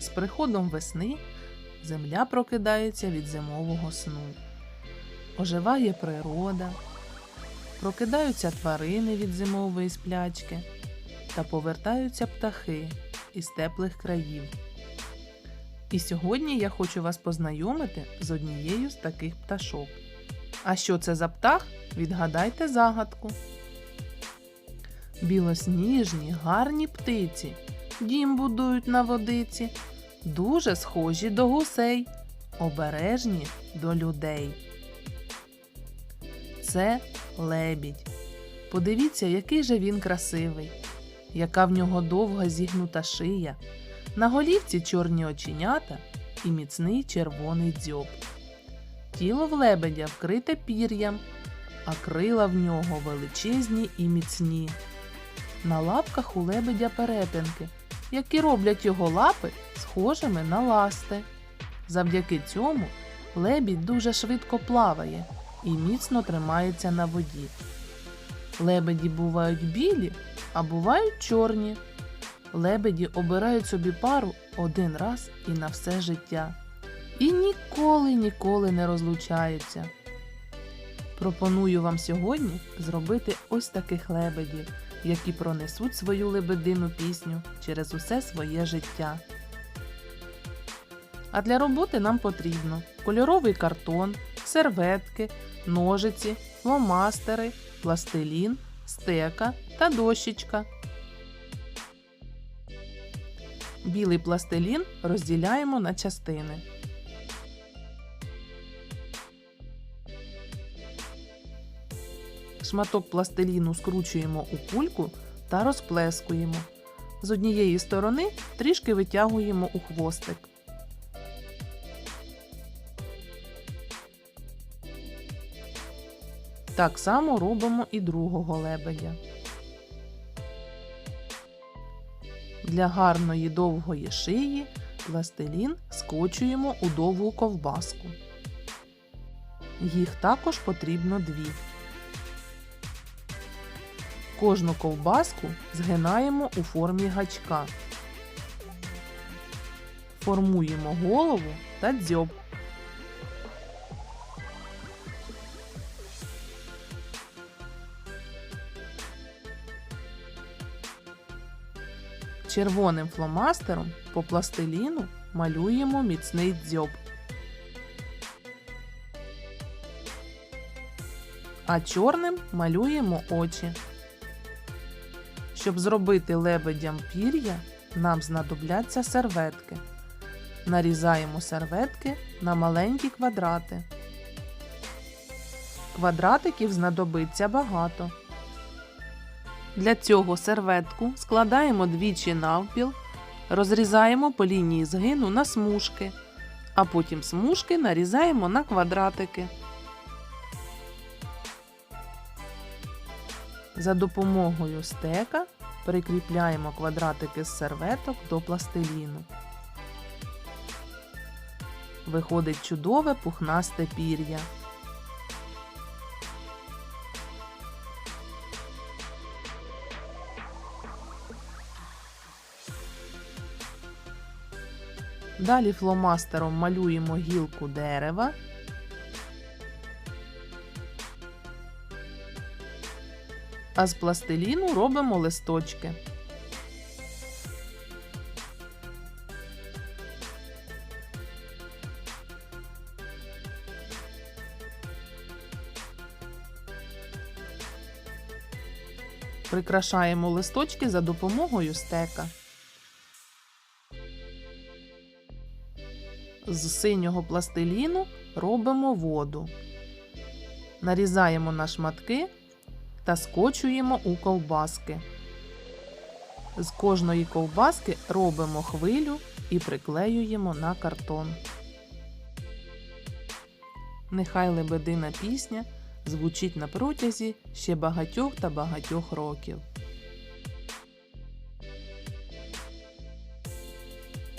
З приходом весни земля прокидається від зимового сну. Оживає природа, прокидаються тварини від зимової сплячки та повертаються птахи із теплих країв. І сьогодні я хочу вас познайомити з однією з таких пташок. А що це за птах? Відгадайте загадку. Білосніжні, гарні птиці, дім будують на водиці, дуже схожі до гусей, обережні до людей. Це лебідь. Подивіться, який же він красивий, яка в нього довга зігнута шия, на голівці чорні оченята і міцний червоний дзьоб. Тіло в лебедя вкрите пір'ям, а крила в нього величезні і міцні. На лапках у лебедя перетинки, які роблять його лапи схожими на ласти. Завдяки цьому лебідь дуже швидко плаває і міцно тримається на воді. Лебеді бувають білі, а бувають чорні. Лебеді обирають собі пару один раз і на все життя. І ніколи ніколи не розлучаються. Пропоную вам сьогодні зробити ось таких лебедів, які пронесуть свою лебедину пісню через усе своє життя. А для роботи нам потрібно кольоровий картон, серветки, ножиці, фломастери, пластилін, стека та дощечка. Білий пластилін розділяємо на частини. Шматок пластиліну скручуємо у кульку та розплескуємо. З однієї сторони трішки витягуємо у хвостик. Так само робимо і другого лебедя. Для гарної довгої шиї пластилін скочуємо у довгу ковбаску. Їх також потрібно дві. Кожну ковбаску згинаємо у формі гачка. Формуємо голову та дзьоб. Червоним фломастером по пластиліну малюємо міцний дзьоб. А чорним малюємо очі. Щоб зробити лебедям пір'я, нам знадобляться серветки. Нарізаємо серветки на маленькі квадрати. Квадратиків знадобиться багато. Для цього серветку складаємо двічі навпіл, розрізаємо по лінії згину на смужки, а потім смужки нарізаємо на квадратики. За допомогою стека прикріпляємо квадратики з серветок до пластиліну. Виходить чудове пухнасте пір'я. Далі фломастером малюємо гілку дерева. А з пластиліну робимо листочки. Прикрашаємо листочки за допомогою стека. З синього пластиліну робимо воду. Нарізаємо на шматки та скочуємо у ковбаски. З кожної ковбаски робимо хвилю і приклеюємо на картон. Нехай лебедина пісня звучить на протязі ще багатьох та багатьох років.